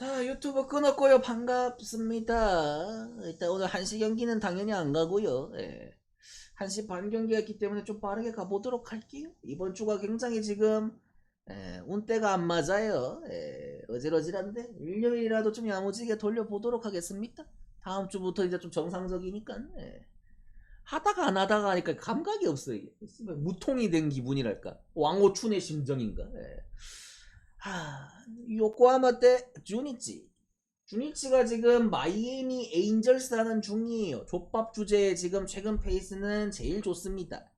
자 유튜브 끊었고요. 반갑습니다. 일단 오늘 1시 경기는 당연히 안 가고요. 예. 1시 반 경기였기 때문에 좀 빠르게 가보도록 할게요. 이번 주가 굉장히 지금 예, 운때가 안 맞아요. 예, 어질어질한데 일요일이라도 좀 야무지게 돌려보도록 하겠습니다. 다음 주부터 이제 좀 정상적이니까 예. 하다가 안 하다가 하니까 감각이 없어요. 무통이 된 기분이랄까. 왕호춘의 심정인가. 예. 하, 요코하마 때 주니치. 주니치가 지금 마이애미 에인절스 하는 중이에요. 족밥 주제에 지금 최근 페이스는 제일 좋습니다.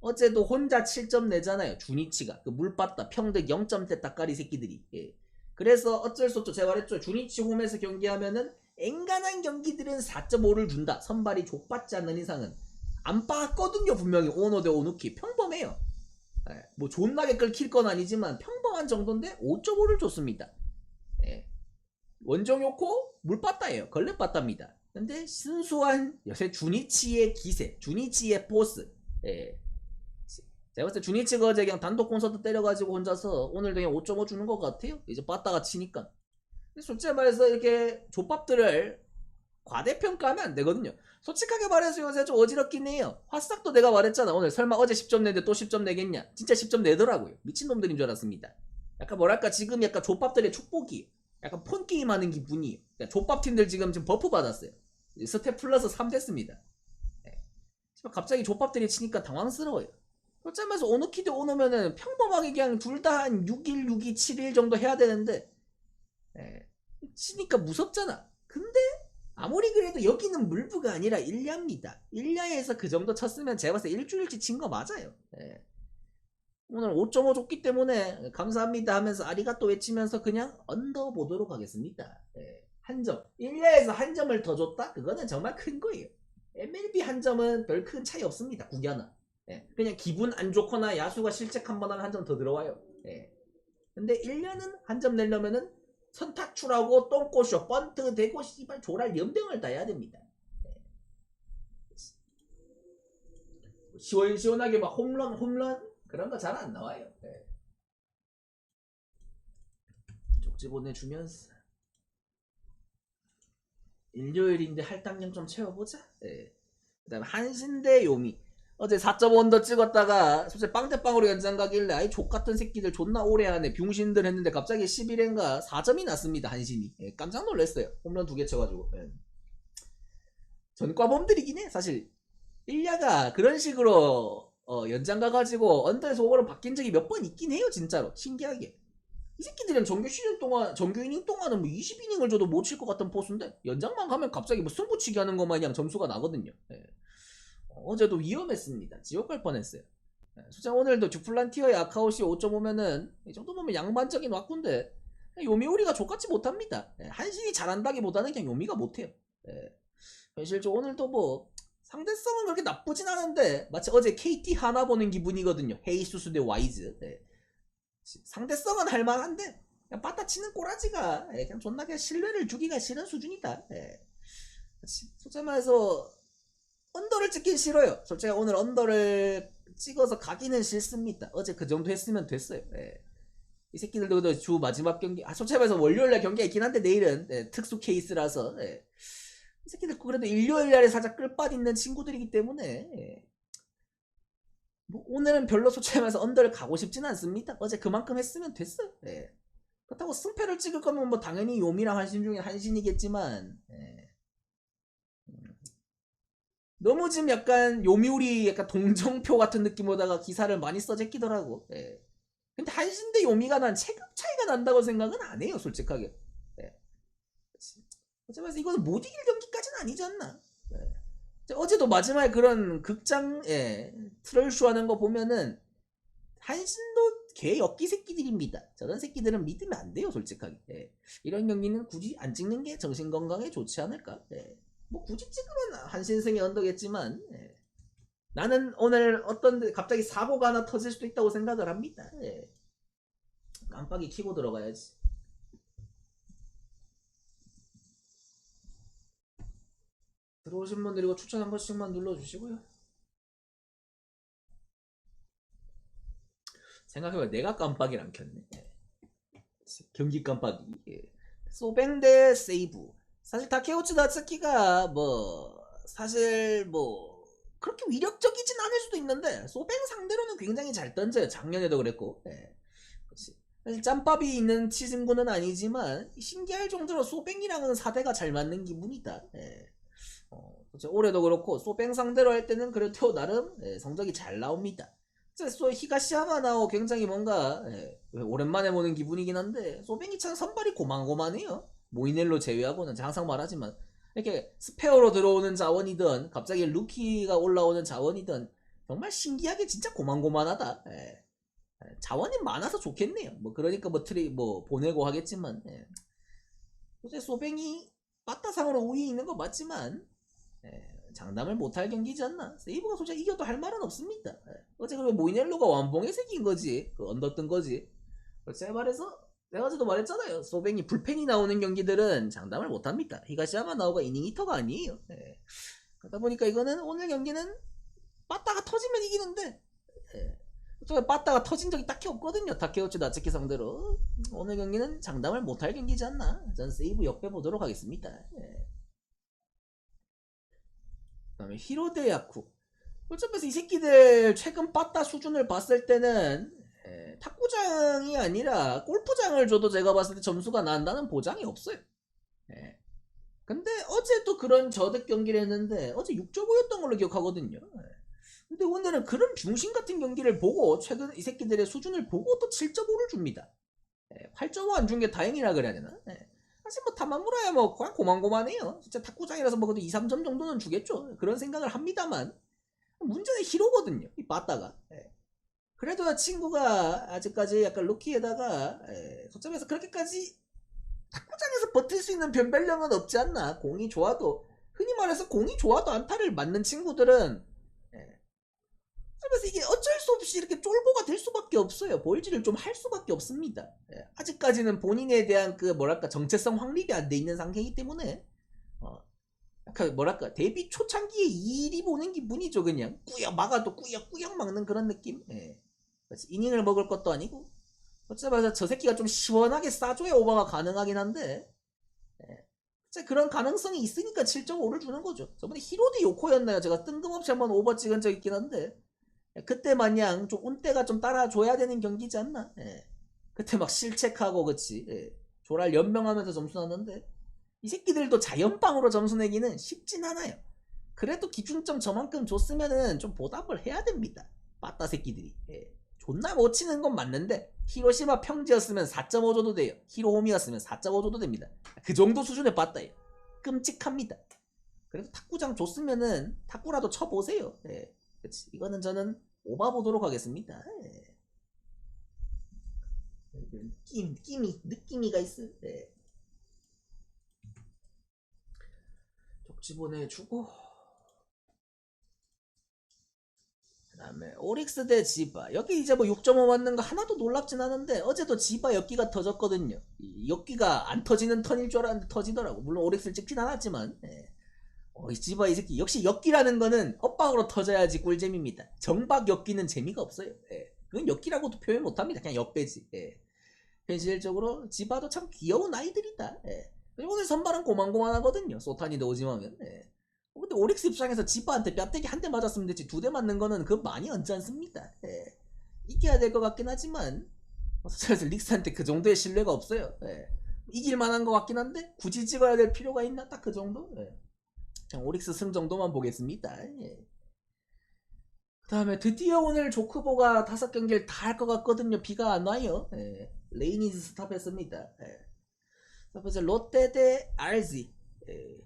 어제도 혼자 7점 내잖아요. 주니치가. 그 물봤다. 평등 0점대 따까리 새끼들이. 예. 그래서 어쩔 수 없죠. 제가 말했죠. 주니치 홈에서 경기하면은 앵간한 경기들은 4.5를 준다. 선발이 족받지 않는 이상은. 안 빠거든요. 분명히 오노 대 오누키. 평범해요. 예, 뭐 존나게 끌킬 건 아니지만 평범한 정도인데 5.5를 줬습니다. 예. 원정 요코 물빠따예요. 걸레빠따입니다. 근데 순수한 요새 주니치의 기세, 주니치의 포스. 예. 제가 봤을 때 주니치가 어제 그냥 단독 콘서트 때려가지고 혼자서 오늘 그냥 5.5 주는 것 같아요. 이제 빠따가 치니까. 근데 솔직히 말해서 이렇게 족밥들을 과대평가하면 안 되거든요. 솔직하게 말해서 요새 좀 어지럽긴 해요. 화싹도 내가 말했잖아. 오늘 설마 어제 10점 내는데 또 10점 내겠냐? 진짜 10점 내더라고요. 미친놈들인 줄 알았습니다. 약간 뭐랄까 지금 약간 족밥들의 축복이 약간 폰 게임 하는 기분이 족밥 팀들 지금 지금 버프 받았어요. 스텝 플러스 3 됐습니다. 네. 갑자기 족밥들이 치니까 당황스러워요. 어쩌면서 오너키드 오너면은 평범하게 그냥 둘 다 한 6일, 6일, 7일 정도 해야 되는데 예, 치니까 무섭잖아. 근데 아무리 그래도 여기는 물부가 아니라 일야입니다. 일야에서 그 정도 쳤으면 제가 봤을 때 일주일치 친 거 맞아요. 예. 오늘 5.5 줬기 때문에 감사합니다 하면서 아리가또 외치면서 그냥 언더 보도록 하겠습니다. 예. 한 점. 일야에서 한 점을 더 줬다? 그거는 정말 큰 거예요. MLB 한 점은 별 큰 차이 없습니다. 구겨나. 예. 그냥 기분 안 좋거나 야수가 실책 한 번 하면 한 점 더 들어와요. 예. 근데 1년은 한 점 내려면은 선타출하고 똥꼬쇼 번트 대고 씨발 조랄 연병을 다 해야 됩니다. 예. 시원시원하게 막 홈런 홈런 그런 거 잘 안 나와요. 예. 쪽지 보내주면서 일요일인데 할당량 좀 채워보자. 예. 그다음 한신대 요미 어제 4.5 언더 찍었다가 솔직히 빵대빵으로 연장 가길래 아이 족같은 새끼들 존나 오래 하네. 병신들 했는데 갑자기 11회인가 4점이 났습니다 한신이. 예, 깜짝 놀랐어요. 홈런 두 개 쳐가지고. 예. 전과범들이긴 해 사실. 1야가 그런 식으로 어, 연장 가가지고 언더에서 오버로 바뀐 적이 몇 번 있긴 해요 진짜로. 신기하게. 이 새끼들은 정규 시즌 동안 정규 이닝 동안은 뭐 20이닝을 줘도 못 칠 것 같은 포수인데 연장만 가면 갑자기 뭐 승부치기 하는 것 마냥 점수가 나거든요. 예. 어제도 위험했습니다. 지옥 갈 뻔했어요. 예, 솔직히 오늘도 주플란티어의 아카오시 5.5면은 이 정도 보면 양반적인 왁구인데 요미우리가 족같이 못합니다. 예, 한신이 잘한다기보다는 그냥 요미가 못해요. 예, 현실적으로 오늘도 뭐 상대성은 그렇게 나쁘진 않은데 마치 어제 KT 하나 보는 기분이거든요. 헤이수스 대 와이즈. 예. 상대성은 할만한데 그냥 빠따치는 꼬라지가 예, 그냥 존나 그냥 신뢰를 주기가 싫은 수준이다. 예. 솔직히 말해서 언더를 찍긴 싫어요. 솔직히 오늘 언더를 찍어서 가기는 싫습니다. 어제 그 정도 했으면 됐어요. 예. 이 새끼들도 주 마지막 경기, 아, 솔직히 말해서 월요일날 경기가 있긴 한데 내일은 예, 특수 케이스라서 예. 이 새끼들 그래도 일요일날에 살짝 끌밭 있는 친구들이기 때문에 예. 뭐 오늘은 별로 솔직히 말해서 언더를 가고 싶지는 않습니다. 어제 그만큼 했으면 됐어요. 예. 그렇다고 승패를 찍을 거면 뭐 당연히 요미랑 한신 중에 한신이겠지만 예. 너무 지금 약간 요미우리 약간 동정표 같은 느낌으로다가 기사를 많이 써제끼더라고. 예. 근데 한신 대 요미가 난 체급 차이가 난다고 생각은 안 해요, 솔직하게. 예. 어쩌면서 이거는 못 이길 경기까지는 아니지 않나. 예. 어제도 마지막에 그런 극장, 예, 트롤쇼 하는 거 보면은 한신도 개 엽기 새끼들입니다. 저런 새끼들은 믿으면 안 돼요, 솔직하게. 예. 이런 경기는 굳이 안 찍는 게 정신 건강에 좋지 않을까. 예. 뭐 굳이 찍으면 한신승이 언덕겠지만 예. 나는 오늘 어떤 데 갑자기 사고가 하나 터질 수도 있다고 생각을 합니다. 예. 깜빡이 키고 들어가야지. 들어오신 분들 이거 추천 한 번씩만 눌러주시고요. 생각해보면 내가 깜빡이를 안 켰네. 예. 경기 깜빡이. 예. 소뱅 대 세이브. 사실 다케우치 나츠키가 뭐 사실 뭐 그렇게 위력적이진 않을 수도 있는데 소뱅 상대로는 굉장히 잘 던져요. 작년에도 그랬고. 예. 그렇지. 사실 짬밥이 있는 치승구는 아니지만 신기할 정도로 소뱅이랑은 사대가 잘 맞는 기분이다. 예. 어, 그렇죠. 올해도 그렇고 소뱅 상대로 할 때는 그래도 나름 예, 성적이 잘 나옵니다. 소 히가시야마 나오 굉장히 뭔가 예, 오랜만에 보는 기분이긴 한데 소뱅이 참 선발이 고만고만해요. 모이넬로 제외하고는 항상 말하지만 이렇게 스페어로 들어오는 자원이든 갑자기 루키가 올라오는 자원이든 정말 신기하게 진짜 고만고만하다. 예. 예, 자원이 많아서 좋겠네요. 뭐 그러니까 뭐 트리 뭐 보내고 하겠지만 예. 어제 소뱅이 빠따상으로 우위에 있는 거 맞지만 예, 장담을 못할 경기지 않나. 세이브가 솔직히 이겨도 할 말은 없습니다. 예. 어제 그리고 모이넬로가 완봉의 색인 거지. 그 언더 뜬 거지. 제가 말해서 내가 어제도 말했잖아요. 소뱅이 불펜이 나오는 경기들은 장담을 못합니다. 히가시야마 나오가 이닝 히터가 아니에요. 예. 그러다 보니까 이거는 오늘 경기는 빠따가 터지면 이기는데 예. 저 빠따가 터진 적이 딱히 없거든요. 다케우치 나츠키 상대로 오늘 경기는 장담을 못할 경기지 않나. 전 세이브 역배 보도록 하겠습니다. 예. 그다음에 히로데 야쿠. 어차피 이 새끼들 최근 빠따 수준을 봤을 때는 예, 탁구장이 아니라 골프장을 줘도 제가 봤을 때 점수가 난다는 보장이 없어요. 예. 근데 어제도 그런 저득 경기를 했는데 어제 6.5였던 걸로 기억하거든요. 예. 근데 오늘은 그런 중심 같은 경기를 보고 최근 이 새끼들의 수준을 보고 또 7.5를 줍니다. 8.5 안 준 게 다행이라 그래야 되나? 예. 사실 뭐 타마무라야 뭐 그냥 고만고만해요. 진짜 탁구장이라서 뭐 그래도 2, 3점 정도는 주겠죠. 그런 생각을 합니다만 문제는 히로거든요. 이 빠따가. 예. 그래도 친구가 아직까지 약간 루키에다가 예, 소점에서 그렇게까지 탁구장에서 버틸 수 있는 변별력은 없지 않나. 공이 좋아도 흔히 말해서 공이 좋아도 안타를 맞는 친구들은 예. 그래서 이게 어쩔 수 없이 이렇게 쫄보가 될 수밖에 없어요. 볼질을 좀 할 수밖에 없습니다. 예, 아직까지는 본인에 대한 그 뭐랄까 정체성 확립이 안 돼 있는 상태이기 때문에 어, 약간 뭐랄까 데뷔 초창기에 이리 보는 기분이죠 그냥 꾸역 막아도 꾸역 꾸역 막는 그런 느낌. 예. 그렇지. 이닝을 먹을 것도 아니고 어쩌면 저 새끼가 좀 시원하게 싸줘야 오버가 가능하긴 한데 예. 그런 가능성이 있으니까 7.5를 주는 거죠. 저번에 히로드 요코였나요? 제가 뜬금없이 한번 오버 찍은 적 있긴 한데 예, 그때 마냥 좀 운대가 좀 따라줘야 되는 경기지 않나? 예. 그때 막 실책하고 그치 예. 조랄 연명하면서 점수 났는데 이 새끼들도 자연빵으로 점수 내기는 쉽진 않아요. 그래도 기준점 저만큼 줬으면은 좀 보답을 해야 됩니다. 빠따 새끼들이. 예. 존나 못 치는 건 맞는데 히로시마 평지였으면 4.5 줘도 돼요. 히로홈이었으면 4.5 줘도 됩니다. 그 정도 수준의 빠따예요. 끔찍합니다. 그래도 탁구장 줬으면은 탁구라도 쳐보세요. 예. 그치. 이거는 저는 오바 보도록 하겠습니다. 예. 느낌, 느낌이, 느낌이가 있어. 예. 쪽지 보내주고. 그 다음에 오릭스 대 지바. 여기 이제 뭐 6.5 맞는 거 하나도 놀랍진 않은데 어제도 지바 역기가 터졌거든요. 이 역기가 안 터지는 턴일 줄 알았는데 터지더라고. 물론 오릭스를 찍진 않았지만. 예. 어, 이 지바 이 새끼 역시 역기라는 거는 엇박으로 터져야지 꿀잼입니다. 정박 역기는 재미가 없어요. 예. 그건 역기라고도 표현 못합니다. 그냥 역배지. 예. 현실적으로 지바도 참 귀여운 아이들이다. 예. 오늘 선발은 고만고만하거든요. 소탄이 넣오지마면. 예. 어, 근데 오릭스 입장에서 지바한테 뺨때기 한 대 맞았으면 됐지 두 대 맞는 거는 그건 많이 얹지 않습니다. 예. 이겨야 될 것 같긴 하지만 어차피 릭스한테 그 정도의 신뢰가 없어요. 예. 이길 만한 것 같긴 한데 굳이 찍어야 될 필요가 있나? 딱 그 정도? 예. 그냥 오릭스 승 정도만 보겠습니다. 예. 그 다음에 드디어 오늘 조크보가 다섯 경기를 다 할 것 같거든요. 비가 안 와요. 예. 레이니즈 스탑했습니다. 예. 첫 번째 롯데 대 RZ. 예.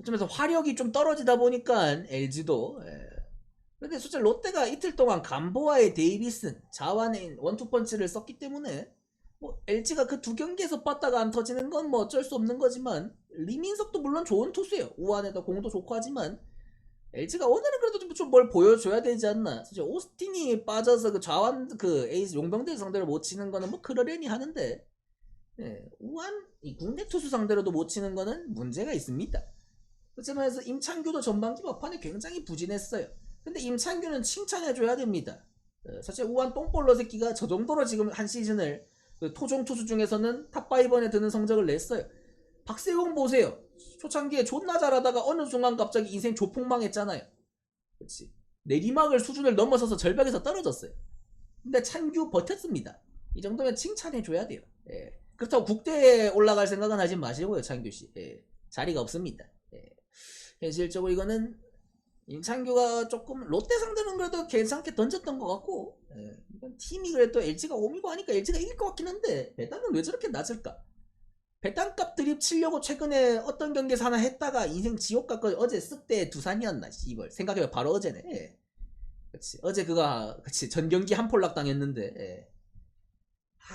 어쩌면서 화력이 좀 떨어지다 보니까 LG도 예. 근데 솔직히 롯데가 이틀 동안 감보와의 데이비슨, 자완의 원투펀치를 썼기 때문에 뭐 LG가 그 두 경기에서 빠따가 안 터지는 건 뭐 어쩔 수 없는 거지만 리민석도 물론 좋은 투수예요. 우한에다 공도 좋고 하지만 LG가 오늘은 그래도 좀 뭘 보여줘야 되지 않나. 사실 오스틴이 빠져서 그 좌완 그 에이스 용병들 상대로 못 치는 거는 뭐 그러려니 하는데 예, 우한 이 국내 투수 상대로도 못 치는 거는 문제가 있습니다. 그렇지만 해서 임창규도 전반기 막판에 굉장히 부진했어요. 근데 임창규는 칭찬해줘야 됩니다. 어, 사실 우한 똥볼러 새끼가 저 정도로 지금 한 시즌을 그 토종 투수 중에서는 탑5번에 드는 성적을 냈어요. 박세웅 보세요. 초창기에 존나 잘하다가 어느 순간 갑자기 인생 조폭망했잖아요. 그렇지. 내리막을 수준을 넘어서서 절벽에서 떨어졌어요. 근데 찬규 버텼습니다. 이 정도면 칭찬해줘야 돼요. 예. 그렇다고 국대에 올라갈 생각은 하지 마시고요, 찬규 씨. 예. 자리가 없습니다. 예. 현실적으로 이거는 임창규가 조금 롯데 상대는 그래도 괜찮게 던졌던 것 같고 예. 팀이 그래도 LG가 옴이고 하니까 LG가 이길 것 같긴 한데 배당은 왜 저렇게 낮을까? 배당값 드립 치려고 최근에 어떤 경기에서 하나 했다가 인생 지옥 갔거든 어제 쓱대 두산이었나 씨발 생각해보면 바로 어제네 예. 그치 어제 그거 그치 전 경기 한 폴락 당했는데 예. 하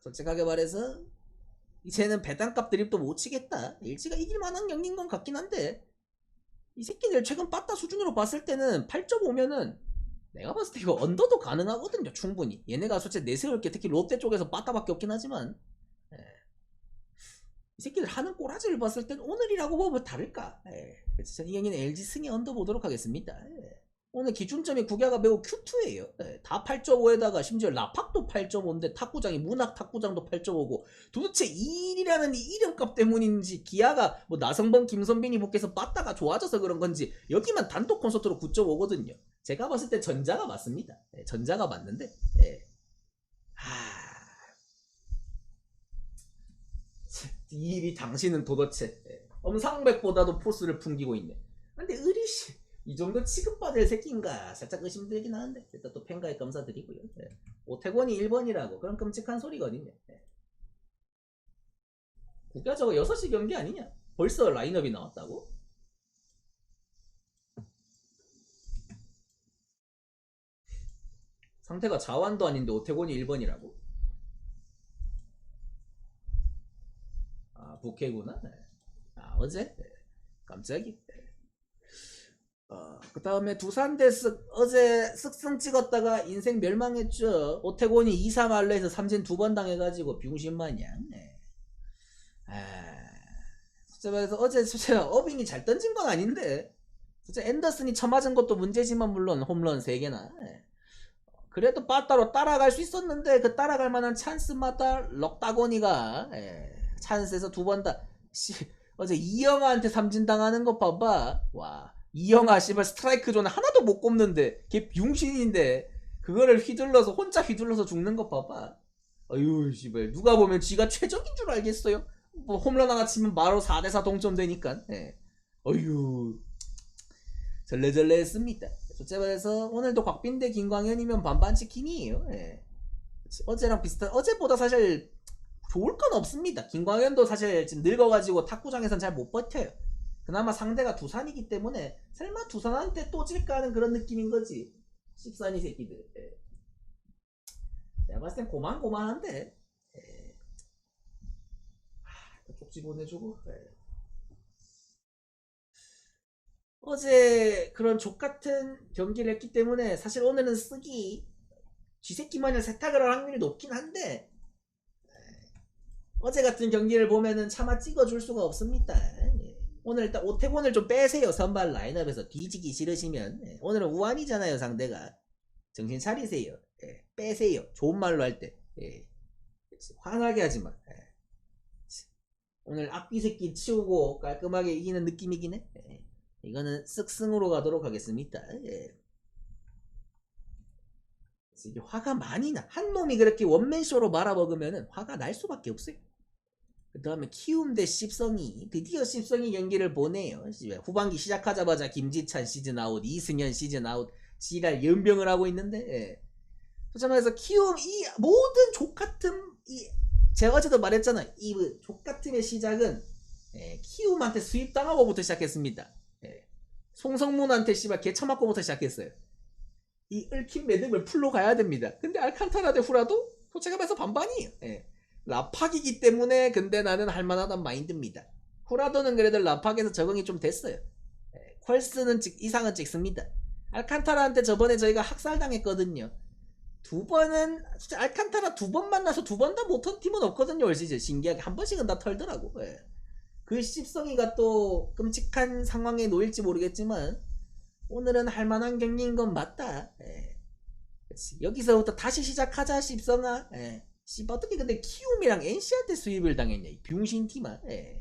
솔직하게 말해서 이제는 배당값 드립도 못 치겠다 LG가 이길 만한 경기인 건 같긴 한데 이 새끼들 최근 빠따 수준으로 봤을 때는 8.5면은 내가 봤을 때 이거 언더도 가능하거든요 충분히 얘네가 솔직히 내세울 게 특히 롯데 쪽에서 빠따밖에 없긴 하지만 예. 이 새끼들 하는 꼬라지를 봤을 땐 오늘이라고 보면 다를까 예. 그래서 이 경기는 LG 승리 언더 보도록 하겠습니다 예. 오늘 기준점이 구야가 매우 큐트해요 예. 다 8.5에다가 심지어 라팍도 8.5인데 탁구장이 문학 탁구장도 8.5고 도대체 이일이라는 이 이름값 때문인지 기아가 뭐 나성범 김선빈이 복귀해서 빠따가 좋아져서 그런 건지 여기만 단독 콘서트로 9.5거든요 제가 봤을 때 전자가 맞습니다 예, 전자가 맞는데 예. 하... 이 일이 당신은 도대체 예, 엄상백보다도 포스를 풍기고 있네 근데 의리씨 이 정도 취급받을 새끼인가 살짝 의심되긴 하는데 일단 또 팬가입 감사드리고요 예. 오태곤이 1번이라고 그런 끔찍한 소리거든요 예. 국가 저거 6시 경기 아니냐 벌써 라인업이 나왔다고? 상태가 자완도 아닌데 오태곤이 1번이라고? 아 부캐구나 네. 아 어제? 네. 깜짝이 네. 어, 그 다음에 두산 대스 어제 쓱승 찍었다가 인생 멸망했죠. 오태곤이 2, 3할래에서 삼진 두 번 당해가지고 병신마냥 네. 말해서 어제 진짜 어빙이 잘 던진 건 아닌데. 진짜 앤더슨이 쳐맞은 것도 문제지만 물론 홈런 3개나. 그래도 빠따로 따라갈 수 있었는데 그 따라갈 만한 찬스마다 럭다고니가 예, 찬스에서 두 번다 어제 이영아한테 삼진 당하는 거 봐봐. 와 이영아 씨발 스트라이크 존 하나도 못 꼽는데 걔 병신인데 그거를 휘둘러서 혼자 휘둘러서 죽는 거 봐봐. 아유 씨발. 누가 보면 지가 최적인 줄 알겠어요? 뭐 홈런 하나 치면 바로 4대4 동점되니까. 예. 어휴. 절레절레 했습니다. 솔직히 말해서 오늘도 곽빈 대 김광현이면 반반 치킨이에요. 예. 어제랑 비슷한 어제보다 사실 좋을 건 없습니다. 김광현도 사실 지금 늙어가지고 탁구장에선 잘 못 버텨요 그나마 상대가 두산이기 때문에 설마 두산한테 또 질까 하는 그런 느낌인 거지 씹산이 새끼들 예. 내가 봤을 땐 고만고만한데 예. 하, 쪽지 보내주고 예. 어제 그런 족같은 경기를 했기 때문에 사실 오늘은 쓰기 쥐새끼만을 세탁을 할 확률이 높긴 한데 어제 같은 경기를 보면은 차마 찍어줄 수가 없습니다. 예. 오늘 일단 오태곤을 좀 빼세요. 선발 라인업에서 뒤지기 싫으시면 예. 오늘은 우한이잖아요 상대가 정신 차리세요. 예. 빼세요. 좋은 말로 할 때. 예. 화나게 하지 마. 예. 오늘 악귀 새끼 치우고 깔끔하게 이기는 느낌이긴 해. 예. 이거는 쓱승으로 가도록 하겠습니다. 예. 이게 화가 많이 나. 한 놈이 그렇게 원맨쇼로 말아먹으면 화가 날 수밖에 없어요. 그 다음에 키움 대 씹성이 드디어 씹성이 경기를. 씨발, 후반기 시작하자마자 김지찬 시즌 아웃, 이승현 시즌 아웃, 지랄 연병을 하고 있는데 예. 솔직히 말해서 키움 이 모든 족같은 이 제가 어제도 말했잖아. 이 족같음의 시작은 예, 키움한테 수입당하고부터 시작했습니다. 예. 송성문한테 씨발 개쳐맞고부터 시작했어요. 이 얽힌 매듭을 풀로 가야 됩니다. 근데 알칸타라 대 후라도 솔직히 말해서 반반이에요. 예. 라팍이기 때문에 근데 나는 할만하단 마인드입니다. 후라도는 그래도 라팍에서 적응이 좀 됐어요. 예. 퀄스는 찍, 이상은 찍습니다. 알칸타라한테 저번에 저희가 학살당했거든요. 두 번은 진짜 알칸타라 두 번 만나서 두 번 다 못한 팀은 없거든요 올 시즌 신기하게 한 번씩은 다 털더라고 예. 그 씹성이가 또 끔찍한 상황에 놓일지 모르겠지만 오늘은 할만한 경기인 건 맞다 예. 여기서부터 다시 시작하자 씹성아 예. 씨 어떻게 근데 키움이랑 NC한테 수입을 당했냐 이 병신 팀아. 예.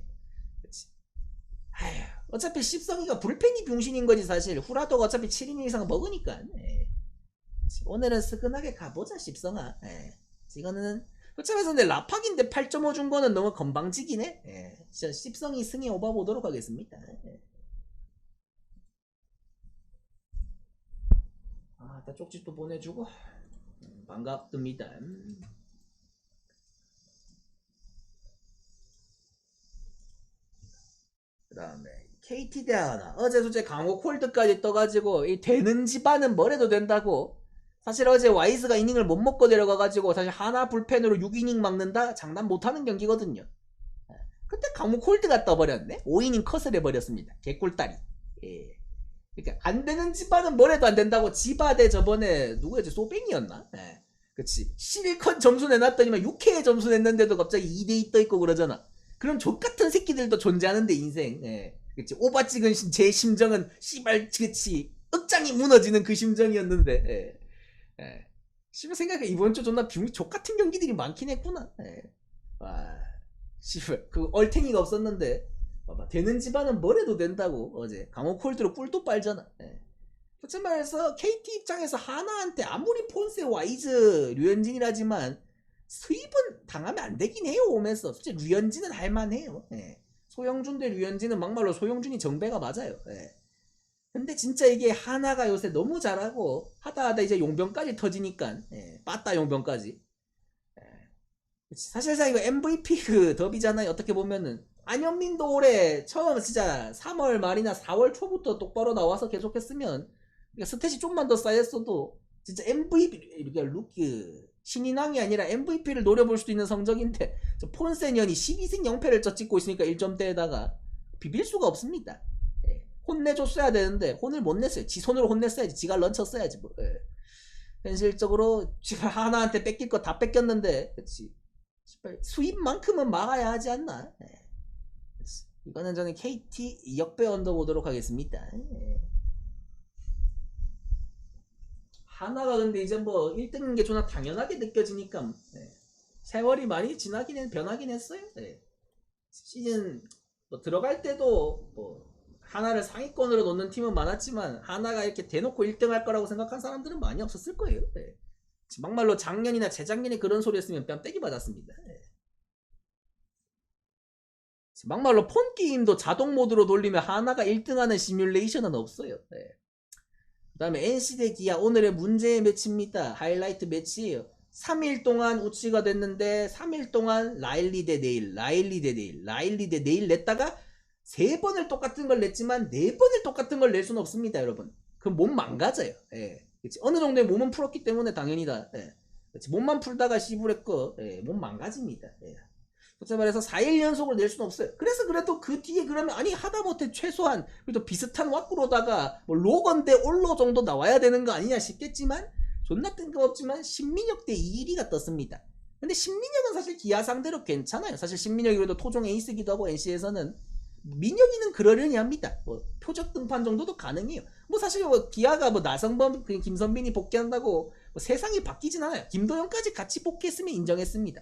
그치. 아휴, 어차피 십성이가 불펜이 병신인 거지 사실. 후라도가 어차피 7인 이상 먹으니까. 예. 오늘은 스근하게 가보자 십성아. 예. 이거는 그렇다면서 근데 라팍인데 8.5 준 거는 너무 건방지기네. 예. 진짜 십성이 승에 오바 보도록 하겠습니다. 예. 아, 나 쪽지도 보내주고 음, 반갑습니다. 음. 그 다음에 KT 대 하나 어제 솔직히 강호 콜드까지 떠가지고 이 되는 집안은 뭐래도 된다고. 사실 어제 와이즈가 이닝을 못 먹고 내려가가지고 사실 하나 불펜으로 6이닝 막는다 장난 못하는 경기거든요. 예. 근데 강호 콜드가 떠버렸네. 5이닝 컷을 해버렸습니다. 개꿀다리. 예. 그러니까 안 되는 집안은 뭐래도 안 된다고 지바대 저번에 누구였지 소뱅이었나? 예. 그치 실컷 점수 내놨더니만 6회에 점수 냈는데도 갑자기 2대2 떠있고 그러잖아 그런 족 같은 새끼들도 존재하는데 인생. 예. 그치. 오바 찍은 심- 제 심정은 씨발 그치. 억장이 무너지는 그 심정이었는데. 예. 예. 씨발 생각해 이번 주 존나 병 족같은 경기들이 많긴 했구나. 예. 와 씨발. 그 얼탱이가 없었는데. 봐봐. 되는 집안은 뭐래도 된다고. 어제. 강호 콜드로 뿔도 빨잖아. 예. 솔직히 말해서 KT 입장에서 하나한테 아무리 폰세 와이즈 류현진이라지만 수입은 당하면 안 되긴 해요 오면서 솔직히 류현진은 할만해요 예. 소영준 대 류현진은 막말로 소영준이 정배가 맞아요 예. 근데 진짜 이게 하나가 요새 너무 잘하고 하다 하다 이제 용병까지 터지니까 예. 빠따 용병까지 예. 사실상 이거 MVP 그 더비잖아요 어떻게 보면은 안현민도 올해 처음 진짜 3월 말이나 4월 초부터 똑바로 나와서 계속했으면 그러니까 스탯이 좀만 더 쌓였어도 진짜 MVP 이렇게 루키 신인왕이 아니라 MVP를 노려볼 수도 있는 성적인데 저 폰세년이 12승 0패를 쪄 찍고 있으니까 1점대에다가 비빌 수가 없습니다. 예. 혼내줬어야 되는데 혼을 못 냈어요. 지 손으로 혼냈어야지. 지가 런쳤어야지 뭐. 예. 현실적으로 지금 하나한테 뺏길 거 다 뺏겼는데. 씨발, 수입만큼은 막아야 하지 않나. 예. 그치. 이거는 저는 KT 역배 얻어보도록 하겠습니다. 예. 하나가 근데 이제 뭐 1등인 게 존나 당연하게 느껴지니까 예. 세월이 많이 지나긴 했, 변하긴 했어요. 예. 시즌 뭐 들어갈 때도 뭐 하나를 상위권으로 놓는 팀은 많았지만 하나가 이렇게 대놓고 1등 할 거라고 생각한 사람들은 많이 없었을 거예요. 예. 막말로 작년이나 재작년에 그런 소리 했으면 뺨때기 받았습니다. 예. 막말로 폰 게임도 자동 모드로 돌리면 하나가 1등하는 시뮬레이션은 없어요. 예. 그 다음에 NC 대 기아 오늘의 문제의 매치입니다. 하이라이트 매치예요. 3일 동안 우치가 됐는데 3일 동안 라일리 대 네일, 라일리 대 네일, 라일리 대 네일 냈다가 세 번을 똑같은 걸 냈지만 네 번을 똑같은 걸 낼 수는 없습니다, 여러분. 그럼 몸 망가져요. 예. 그치? 어느 정도의 몸은 풀었기 때문에 당연히 다. 예. 그치? 몸만 풀다가 씨부랬고 예. 몸 망가집니다. 예. 솔직히 말해서 4일 연속을 낼 수는 없어요. 그래서 그래도 그 뒤에 그러면 아니 하다못해 최소한 그래도 비슷한 왁구로다가 뭐 로건 대 올로 정도 나와야 되는 거 아니냐 싶겠지만 존나 뜬금없지만 신민혁 대 이일이가 떴습니다. 근데 신민혁은 사실 기아 상대로 괜찮아요. 사실 신민혁이 그래도 토종 에이스기도 하고 NC에서는 민혁이는 그러려니 합니다. 뭐 표적 등판 정도도 가능해요. 뭐 사실 뭐 기아가 뭐 나성범, 그 김선빈이 복귀한다고 뭐 세상이 바뀌진 않아요. 김도영까지 같이 복귀했으면 인정했습니다.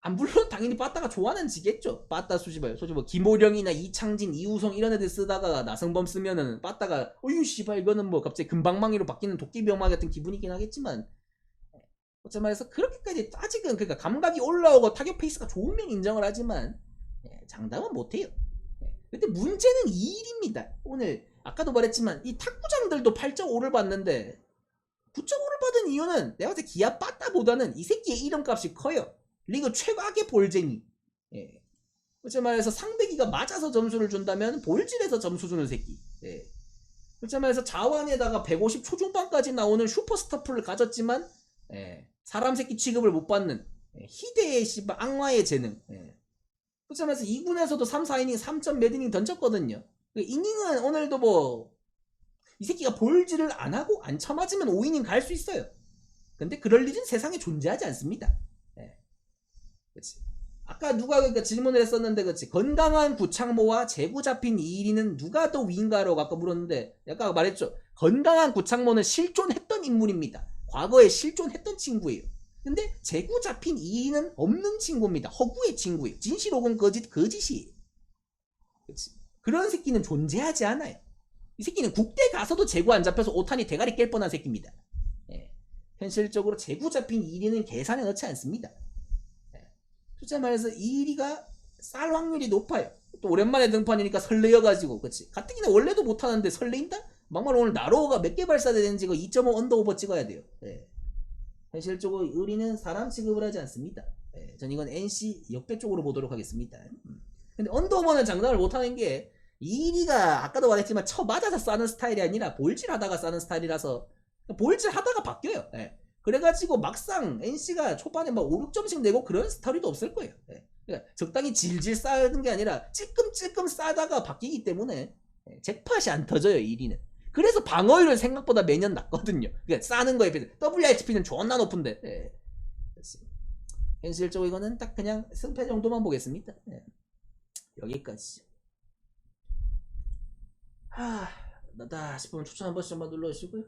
예. 아, 물론 당연히 빠따가 좋아는 지겠죠. 빠따 수집을. 솔직히 뭐 김호령이나 이창진, 이우성 이런 애들 쓰다가 나성범 쓰면은 빠따가 어유 씨발 이거는 뭐 갑자기 금방망이로 바뀌는 도끼병망 같은 기분이긴 하겠지만 어째 말해서 그렇게까지 아직은 그러니까 감각이 올라오고 타격 페이스가 좋으면 인정을 하지만 예, 장담은 못해요. 예. 근데 문제는 이 일입니다. 오늘 아까도 말했지만 이 탁구장들도 8.5를 받는데 9.5를 받은 이유는 내가 봤을 때 기아 빠따보다는 이 새끼의 이름값이 커요. 리그 최악의 볼쟁이. 예. 그렇지 말해서 상대기가 맞아서 점수를 준다면 볼질에서 점수 주는 새끼. 예. 그렇지 말해서 자완에다가 150 초중반까지 나오는 슈퍼스타 풀을 가졌지만 예. 사람 새끼 취급을 못 받는 예. 희대의 씨발 악마의 재능. 예. 그렇지 말해서 2군에서도 3, 4이닝 3점 몇 이닝 던졌거든요. 그 이닝은 오늘도 뭐 이 새끼가 볼질을 안 하고 안 쳐맞으면 5이닝 갈 수 있어요. 근데 그럴 일은 세상에 존재하지 않습니다. 그치. 아까 누가 그러니까 질문을 했었는데 그치 건강한 구창모와 재구 잡힌 이일이는 누가 더 위인가라고 아까 물었는데 아까 말했죠 건강한 구창모는 실존했던 인물입니다 과거에 실존했던 친구예요 근데 재구 잡힌 2위는 없는 친구입니다. 허구의 친구예요. 진실 혹은 거짓, 거짓이에요. 그치? 그런 새끼는 존재하지 않아요. 이 새끼는 국대 가서도 재구 안 잡혀서 오탄이 대가리 깰 뻔한 새끼입니다. 예. 현실적으로 재구 잡힌 1위는 계산에 넣지 않습니다. 예. 솔직히 말해서 1위가 쌀 확률이 높아요. 또 오랜만에 등판이니까 설레여가지고 그치 가뜩이나 원래도 못하는데 설레인다? 막말 오늘 나로우가 몇 개 발사되는지 그 2.5 언더오버 찍어야 돼요. 예. 현실적으로 의리는 사람 취급을 하지 않습니다. 예. 전 이건 NC 역대 쪽으로 보도록 하겠습니다. 음. 근데 언더오버는 장담을 못하는 게 이리가 아까도 말했지만 쳐 맞아서 싸는 스타일이 아니라 볼질 하다가 싸는 스타일이라서 볼질 하다가 바뀌어요. 예. 그래가지고 막상 NC가 초반에 막 5, 6점씩 내고 그런 스타일도 없을 거예요. 예. 그러니까 적당히 질질 싸는 게 아니라 찔끔찔끔 싸다가 바뀌기 때문에 예, 잭팟이 안 터져요 1위는. 그래서 방어율은 생각보다 매년 낮거든요. 그러니까 싸는 거에 비해서 WHP는 존나 높은데. 예. 그렇습니다. 현실적으로 이거는 딱 그냥 승패 정도만 보겠습니다. 예. 여기까지. 하, 나다 싶으면 추천 한 번씩만 눌러주시고요.